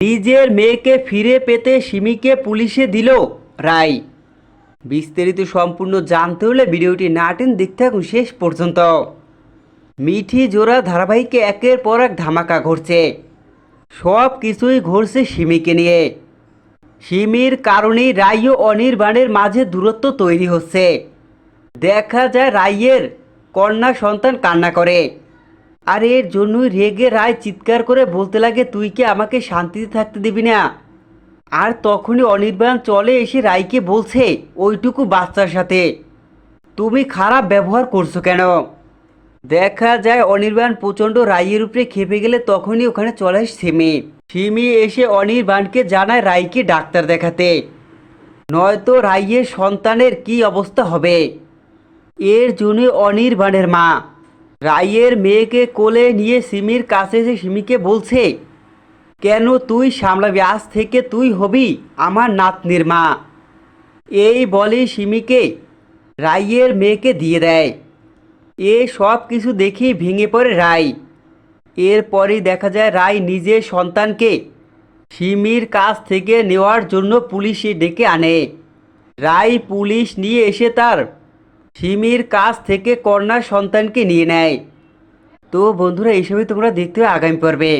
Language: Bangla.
নিজের মেয়েকে ফিরে পেতে সিমিকে পুলিশে দিল রায়। বিস্তারিত সম্পূর্ণ জানতে হলে ভিডিওটি না টেন দেখতে থাকুন শেষ পর্যন্ত। মিঠি জোড়া ধারাবাহিকে একের পর এক ধামাকা ঘটছে সব কিছুই ঘটছে সিমিকে নিয়ে। সিমির কারণেই রাই ও অনির্বাণের মাঝে দূরত্ব তৈরি হচ্ছে। দেখা যায় রাইয়ের কন্যা সন্তান কান্না করে। আর এর জন্যই রেগে রায় চিৎকার করে বলতে লাগে, তুই কি আমাকে শান্তিতে থাকতে দিবি না? আর তখনই অনির্বাণ চলে এসে রায়কে বলছে, ওইটুকু বাচ্চার সাথে। তুমি খারাপ ব্যবহার করছ কেন? দেখা যায় অনির্বাণ প্রচণ্ড রাইয়ের উপরে খেপে গেলে তখনই ওখানে চলে আসে সিমি। সিমি এসে অনির্বাণকে জানায় রাইকে ডাক্তার দেখাতে। নয়তো রাইয়ের সন্তানের কি অবস্থা হবে? এর জন্য অনির্বাণের মা। রাইয়ের মেয়েকে কোলে নিয়ে সিমির কাছে এসে সিমিকে বলছে, কেন তুই সামলাবি? আজ থেকে তুই হবি আমার নাতনির মা। এই বলে সিমিকে রাইয়ের মেয়েকে দিয়ে দেয়। এ সব কিছু দেখেই ভেঙে পড়ে রাই। এরপরেই দেখা যায় রাই নিজের সন্তানকে সিমির কাছ থেকে নেওয়ার জন্য পুলিশে ডেকে আনে। রাই পুলিশ নিয়ে এসে তার সিমির কাছ থেকে কন্যা সন্তানকে নিয়ে নেয়। তো বন্ধুরা এইসবই তোমরা দেখতে আগামী পর্বে।